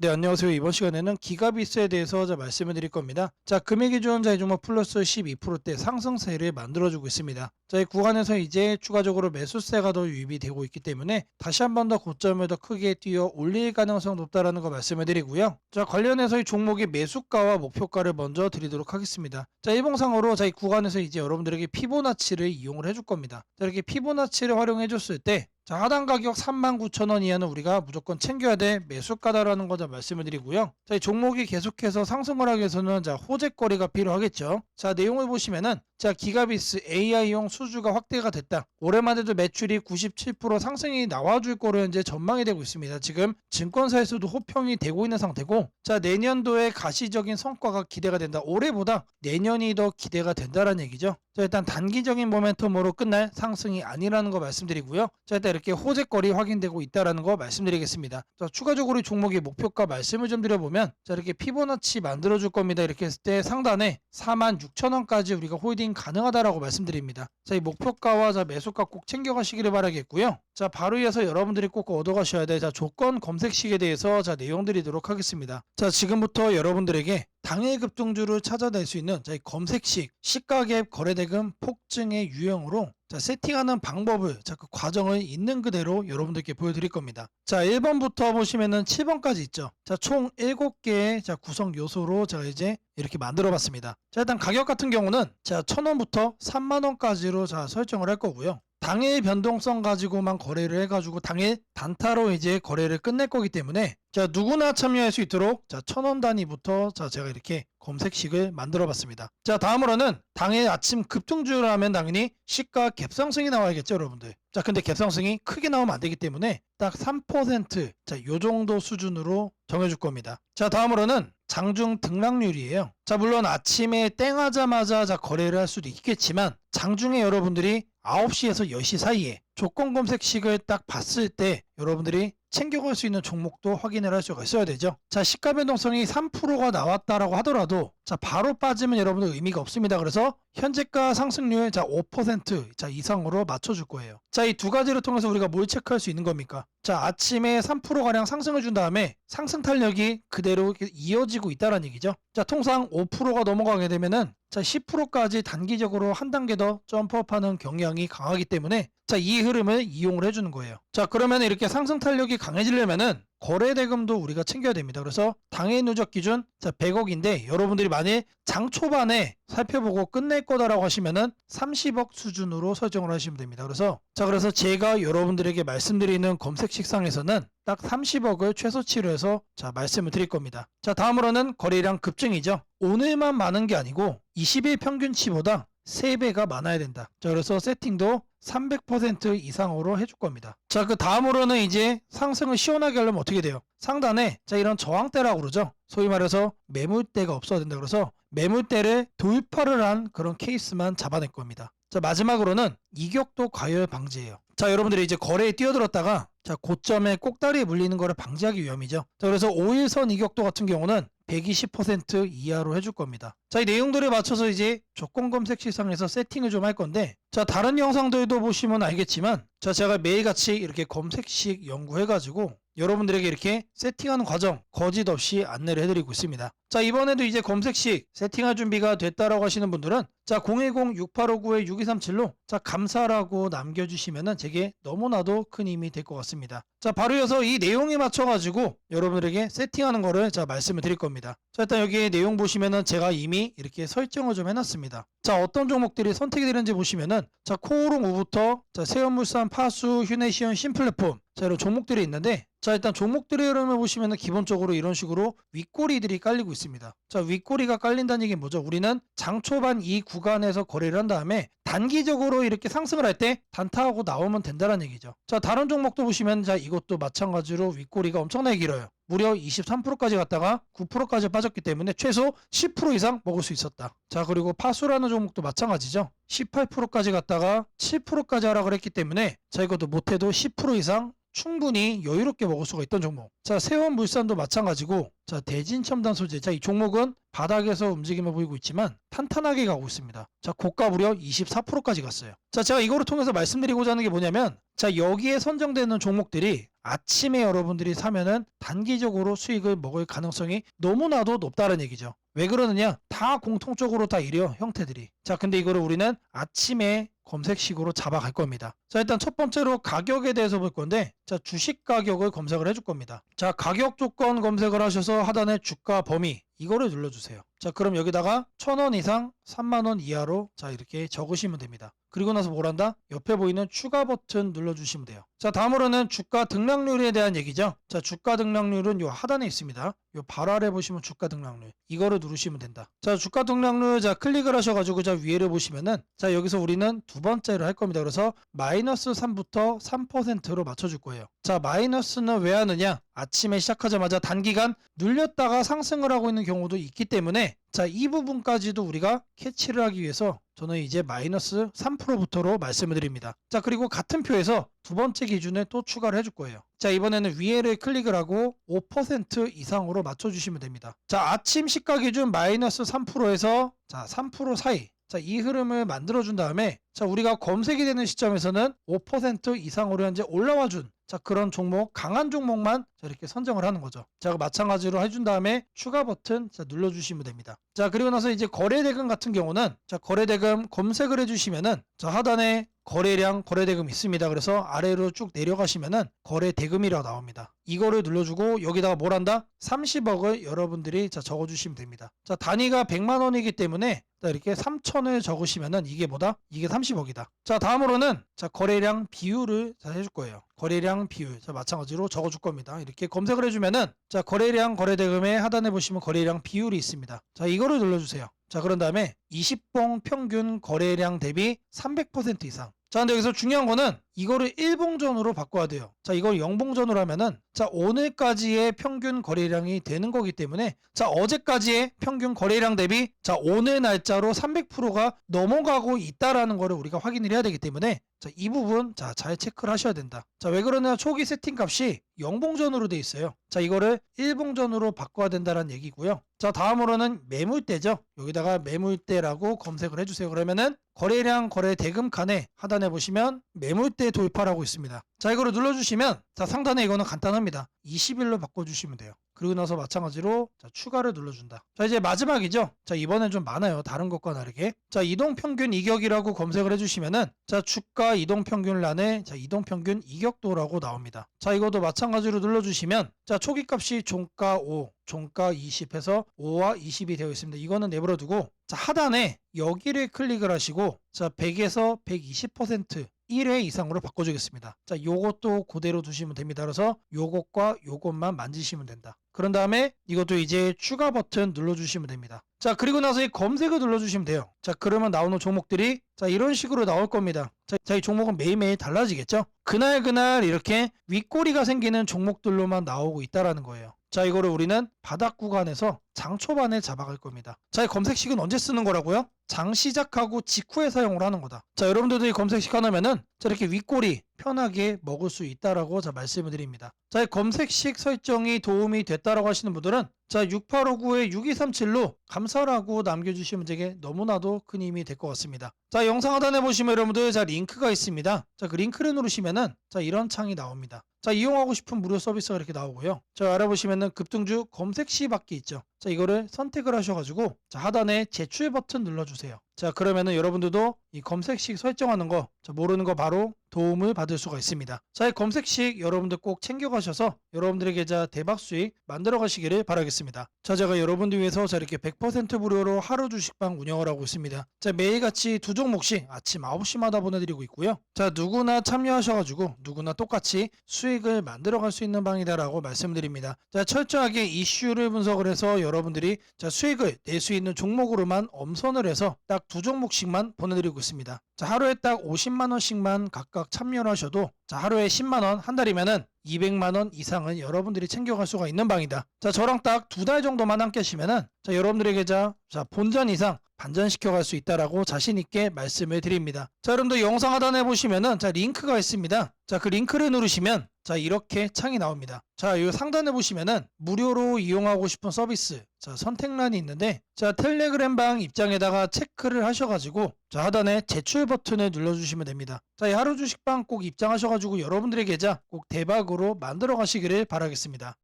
네, 안녕하세요. 이번 시간에는 기가비스에 대해서 자, 말씀을 드릴 겁니다. 자, 금액이 좋은 자, 이 종목 플러스 12%대 상승세를 만들어주고 있습니다. 자, 이 구간에서 이제 추가적으로 매수세가 더 유입이 되고 있기 때문에 다시 한 번 더 고점을 더 크게 뛰어 올릴 가능성 높다라는 거 말씀을 드리고요. 자, 관련해서 이 종목의 매수가와 목표가를 먼저 드리도록 하겠습니다. 자, 일봉상으로 자, 이 구간에서 이제 여러분들에게 피보나치를 이용을 해줄 겁니다. 자, 이렇게 피보나치를 활용해 줬을 때 자, 하단 가격 39,000원 이하는 우리가 무조건 챙겨야 될 매수가다라는 거자 말씀을 드리고요. 자, 이 종목이 계속해서 상승을 하기 위해서는 자, 호재거리가 필요하겠죠. 자, 내용을 보시면은 자, 기가비스 AI용 수주가 확대가 됐다. 올해만 해도 매출이 97% 상승이 나와줄 거로 현재 전망이 되고 있습니다. 지금 증권사에서도 호평이 되고 있는 상태고, 자, 내년도에 가시적인 성과가 기대가 된다. 올해보다 내년이 더 기대가 된다라는 얘기죠. 자, 일단 단기적인 모멘텀으로 끝날 상승이 아니라는 거 말씀드리고요. 자, 일단 이렇게 호재거리 확인되고 있다라는 거 말씀드리겠습니다. 자, 추가적으로 이 종목의 목표가 말씀을 좀 드려보면, 자, 이렇게 피보나치 만들어줄 겁니다. 이렇게 했을 때 상단에 46,000원까지 우리가 홀딩 가능하다라고 말씀드립니다. 자, 이 목표가와 자, 매수가 꼭 챙겨가시기를 바라겠고요. 자, 바로 이어서 여러분들이 꼭 얻어가셔야 될 자, 조건 검색식에 대해서 자, 내용 드리도록 하겠습니다. 자, 지금부터 여러분들에게 당일 급등주를 찾아낼 수 있는 자, 이 검색식 시가갭 거래대금 폭증의 유형으로 자, 세팅하는 방법을 자, 그 과정을 있는 그대로 여러분들께 보여드릴 겁니다. 자, 1번부터 보시면은 7번까지 있죠. 자, 총 7개의 자, 구성 요소로 제가 이제 이렇게 만들어 봤습니다. 자, 일단 가격 같은 경우는 자, 1000원부터 3만원까지로 자, 설정을 할 거고요. 당일 변동성 가지고만 거래를 해가지고 당일 단타로 이제 거래를 끝낼 거기 때문에 자 누구나 참여할 수 있도록 자 천 원 단위부터 자 제가 이렇게 검색식을 만들어 봤습니다. 자 다음으로는 당일 아침 급등주를 하면 당연히 시가 갭상승이 나와야겠죠 여러분들. 자 근데 갭상승이 크게 나오면 안 되기 때문에 딱 3%자 요 정도 수준으로 정해줄 겁니다. 자 다음으로는 장중 등락률이에요. 자, 물론 아침에 땡하자마자 자, 거래를 할 수도 있겠지만 장중에 여러분들이 9시에서 10시 사이에 조건 검색식을 딱 봤을 때 여러분들이 챙겨갈 수 있는 종목도 확인을 할 수가 있어야 되죠. 자, 시가 변동성이 3%가 나왔다라고 하더라도 자, 바로 빠지면 여러분들 의미가 없습니다. 그래서 현재가 상승률 자, 5%자 이상으로 맞춰 줄 거예요. 자, 이 두 가지를 통해서 우리가 뭘 체크할 수 있는 겁니까? 자, 아침에 3% 가량 상승을 준 다음에 상승 탄력이 그대로 이어지고 있다는 얘기죠. 자, 통상 5%가 넘어가게 되면은 자, 10%까지 단기적으로 한 단계 더 점프업하는 경향이 강하기 때문에 자, 이 흐름을 이용을 해주는 거예요. 자, 그러면 이렇게 상승 탄력이 강해지려면은 거래 대금도 우리가 챙겨야 됩니다. 그래서 당일 누적 기준 자 100억인데 여러분들이 만일 장 초반에 살펴보고 끝낼 거다라고 하시면은 30억 수준으로 설정을 하시면 됩니다. 그래서 자 그래서 제가 여러분들에게 말씀드리는 검색 식상에서는 딱 30억을 최소치로 해서 자 말씀을 드릴 겁니다. 자 다음으로는 거래량 급증이죠. 오늘만 많은 게 아니고 20일 평균치보다 3배가 많아야 된다. 자, 그래서 세팅도 300% 이상으로 해줄 겁니다. 자, 그 다음으로는 이제 상승을 시원하게 하려면 어떻게 돼요? 상단에 자, 이런 저항대라고 그러죠. 소위 말해서 매물대가 없어야 된다. 그래서 매물대를 돌파를 한 그런 케이스만 잡아낼 겁니다. 자, 마지막으로는 이격도 과열 방지예요. 자, 여러분들이 이제 거래에 뛰어들었다가 자, 고점에 꼭다리에 물리는 거를 방지하기 위함이죠. 자, 그래서 5일선 이격도 같은 경우는 120% 이하로 해줄 겁니다. 자, 이 내용들에 맞춰서 이제 조건 검색 시상에서 세팅을 좀 할 건데, 자, 다른 영상들도 보시면 알겠지만, 자, 제가 매일같이 이렇게 검색식 연구해가지고, 여러분들에게 이렇게 세팅하는 과정 거짓 없이 안내를 해드리고 있습니다. 자, 이번에도 이제 검색식 세팅할 준비가 됐다라고 하시는 분들은 자, 010-6859-6237로 자, 감사라고 남겨주시면은 제게 너무나도 큰 힘이 될 것 같습니다. 자, 바로 이어서 이 내용에 맞춰가지고 여러분들에게 세팅하는 거를 자, 말씀을 드릴 겁니다. 자, 일단 여기 내용 보시면은 제가 이미 이렇게 설정을 좀 해놨습니다. 자, 어떤 종목들이 선택이 되는지 보시면은 자, 코오롱 우부터 자, 세연물산, 파수, 휴네시온, 신플랫폼 자, 이런 종목들이 있는데 자, 일단 종목들의 흐름을 보시면은 기본적으로 이런 식으로 윗꼬리들이 깔리고 있습니다. 자, 윗꼬리가 깔린다는 얘기는 뭐죠? 우리는 장 초반 이 구간에서 거래를 한 다음에 단기적으로 이렇게 상승을 할 때 단타하고 나오면 된다는 얘기죠. 자, 다른 종목도 보시면 자, 이것도 마찬가지로 윗꼬리가 엄청나게 길어요. 무려 23%까지 갔다가 9%까지 빠졌기 때문에 최소 10% 이상 먹을 수 있었다. 자, 그리고 파수라는 종목도 마찬가지죠. 18%까지 갔다가 7%까지 하라 그랬기 때문에 자, 이것도 못해도 10% 이상 충분히 여유롭게 먹을 수가 있던 종목. 자, 세원물산도 마찬가지고, 자, 대진첨단 소재. 자, 이 종목은 바닥에서 움직임을 보이고 있지만 탄탄하게 가고 있습니다. 자, 고가 무려 24%까지 갔어요. 자, 제가 이거를 통해서 말씀드리고자 하는 게 뭐냐면, 자, 여기에 선정되는 종목들이 아침에 여러분들이 사면은 단기적으로 수익을 먹을 가능성이 너무나도 높다는 얘기죠. 왜 그러느냐? 다 공통적으로 다 이래요, 형태들이. 자, 근데 이거를 우리는 아침에 검색식으로 잡아갈 겁니다. 자, 일단 첫 번째로 가격에 대해서 볼 건데, 자, 주식 가격을 검색을 해줄 겁니다. 자, 가격 조건 검색을 하셔서 하단에 주가 범위, 이거를 눌러주세요. 자, 그럼 여기다가 1000원 이상 3만원 이하로 자, 이렇게 적으시면 됩니다. 그리고 나서 뭘 한다? 옆에 보이는 추가 버튼 눌러주시면 돼요. 자, 다음으로는 주가 등락률에 대한 얘기죠. 자, 주가 등락률은 요 하단에 있습니다. 요 바로 아래 보시면 주가 등락률. 이거를 누르시면 된다. 자, 주가 등락률 자, 클릭을 하셔가지고 자, 위에를 보시면은 자, 여기서 우리는 두 번째로 할 겁니다. 그래서 마이너스 3부터 3%로 맞춰줄 거예요. 자, 마이너스는 왜 하느냐? 아침에 시작하자마자 단기간 눌렸다가 상승을 하고 있는 경우도 있기 때문에 자, 이 부분까지도 우리가 캐치를 하기 위해서 저는 이제 마이너스 3%부터로 말씀을 드립니다. 자, 그리고 같은 표에서 두 번째 기준을 또 추가를 해줄 거예요. 자, 이번에는 위에를 클릭을 하고 5% 이상으로 맞춰주시면 됩니다. 자, 아침 시가 기준 마이너스 3%에서 자, 3% 사이. 자, 이 흐름을 만들어준 다음에 자, 우리가 검색이 되는 시점에서는 5% 이상으로 현재 올라와 준 자, 그런 종목, 강한 종목만 자, 이렇게 선정을 하는 거죠. 자, 마찬가지로 해준 다음에 추가 버튼 자, 눌러주시면 됩니다. 자, 그리고 나서 이제 거래대금 같은 경우는 자, 거래대금 검색을 해주시면은 자, 하단에 거래량 거래대금 있습니다. 그래서 아래로 쭉 내려가시면은 거래대금이라고 나옵니다. 이거를 눌러주고 여기다가 뭘 한다? 30억을 여러분들이 자 적어주시면 됩니다. 자 단위가 100만 원이기 때문에 자 이렇게 3천을 적으시면은 이게 뭐다? 이게 30억이다. 자 다음으로는 자 거래량 비율을 자 해줄 거예요. 거래량 비율 자 마찬가지로 적어줄 겁니다. 이렇게 검색을 해주면은 자 거래량 거래대금에 하단에 보시면 거래량 비율이 있습니다. 자 이거를 눌러주세요. 자 그런 다음에 20봉 평균 거래량 대비 300% 이상 자, 근데 여기서 중요한 거는 이거를 1봉전으로 바꿔야 돼요. 자, 이걸 0봉전으로 하면은 자, 오늘까지의 평균 거래량이 되는 거기 때문에 자, 어제까지의 평균 거래량 대비 자, 오늘 날짜로 300%가 넘어가고 있다라는 거를 우리가 확인을 해야 되기 때문에 자, 이 부분 자, 잘 체크를 하셔야 된다. 자, 왜 그러냐? 초기 세팅 값이 0봉전으로 돼 있어요. 자, 이거를 1봉전으로 바꿔야 된다는 얘기고요. 자, 다음으로는 매물대죠. 여기다가 매물대라고 검색을 해 주세요. 그러면은 거래량 거래 대금 칸에 하단에 보시면 매물대 돌파라고 있습니다. 자, 이거를 눌러주시면 자, 상단에 이거는 간단합니다. 20일로 바꿔주시면 돼요. 그리고 나서 마찬가지로 자, 추가를 눌러준다. 자 이제 마지막이죠. 자 이번엔 좀 많아요. 다른 것과 다르게. 자 이동평균 이격이라고 검색을 해주시면은 자 주가 이동평균란에 자 이동평균 이격도라고 나옵니다. 자 이것도 마찬가지로 눌러주시면 자 초기값이 종가 5, 종가 20 해서 5와 20이 되어 있습니다. 이거는 내버려 두고 자 하단에 여기를 클릭을 하시고 자 100에서 120% 1회 이상으로 바꿔주겠습니다. 자, 요것도 그대로 두시면 됩니다. 그래서 요것과 요것만 만지시면 된다. 그런 다음에 이것도 이제 추가 버튼 눌러주시면 됩니다. 자, 그리고 나서 이 검색을 눌러주시면 돼요. 자, 그러면 나오는 종목들이 자, 이런 식으로 나올 겁니다. 자, 자, 이 종목은 매일매일 달라지겠죠? 그날 그날 이렇게 윗꼬리가 생기는 종목들로만 나오고 있다라는 거예요. 자, 이거를 우리는 바닥 구간에서 장 초반에 잡아갈 겁니다. 자, 이 검색식은 언제 쓰는 거라고요? 장 시작하고 직후에 사용을 하는 거다. 자, 여러분들도 이 검색식 하나면은 자, 이렇게 윗꼬리 편하게 먹을 수 있다라고 자, 말씀을 드립니다. 자, 이 검색식 설정이 도움이 됐다라고 하시는 분들은 자, 6859에 6237로 감사라고 남겨주시면 되게 너무나도 큰 힘이 될 것 같습니다. 자, 영상 하단에 보시면 여러분들 자, 링크가 있습니다. 자, 그 링크를 누르시면은 자, 이런 창이 나옵니다. 자, 이용하고 싶은 무료 서비스가 이렇게 나오고요. 자, 알아보시면은 급등주 검색 시 받기 있죠. 자, 이거를 선택을 하셔가지고 자, 하단에 제출 버튼 눌러주세요. 자, 그러면은 여러분들도 이 검색식 설정하는 거 자, 모르는 거 바로 도움을 받을 수가 있습니다. 자, 이 검색식 여러분들 꼭 챙겨가셔서 여러분들에게 자 대박 수익 만들어 가시기를 바라겠습니다. 자, 제가 여러분들 위해서 자 이렇게 100% 무료로 하루 주식방 운영을 하고 있습니다. 자, 매일같이 두 종목씩 아침 9시마다 보내드리고 있고요. 자, 누구나 참여하셔가지고 누구나 똑같이 수익을 만들어 갈 수 있는 방이다라고 말씀드립니다. 자, 철저하게 이슈를 분석을 해서 여러분들이 자 수익을 낼 수 있는 종목으로만 엄선을 해서 딱 두 종목씩만 보내드리고 있습니다. 자, 하루에 딱 50만 원씩만 각각 참여를 하셔도 자, 하루에 10만 원, 한 달이면은 200만 원 이상은 여러분들이 챙겨갈 수가 있는 방이다. 자, 저랑 딱 두 달 정도만 함께 하시면은 자, 여러분들에게 자, 자, 본전 이상 반전시켜 갈 수 있다라고 자신 있게 말씀을 드립니다. 자, 여러분들 영상 하단에 보시면은 자, 링크가 있습니다. 자, 그 링크를 누르시면 자, 이렇게 창이 나옵니다. 자, 이 상단에 보시면은 무료로 이용하고 싶은 서비스 자, 선택란이 있는데 자, 텔레그램 방 입장에다가 체크를 하셔 가지고 자, 하단에 제출 버튼을 눌러 주시면 됩니다. 자, 이 하루 주식방 꼭 입장하셔 가지고 여러분들의 계좌 꼭 대박으로 만들어 가시기를 바라겠습니다.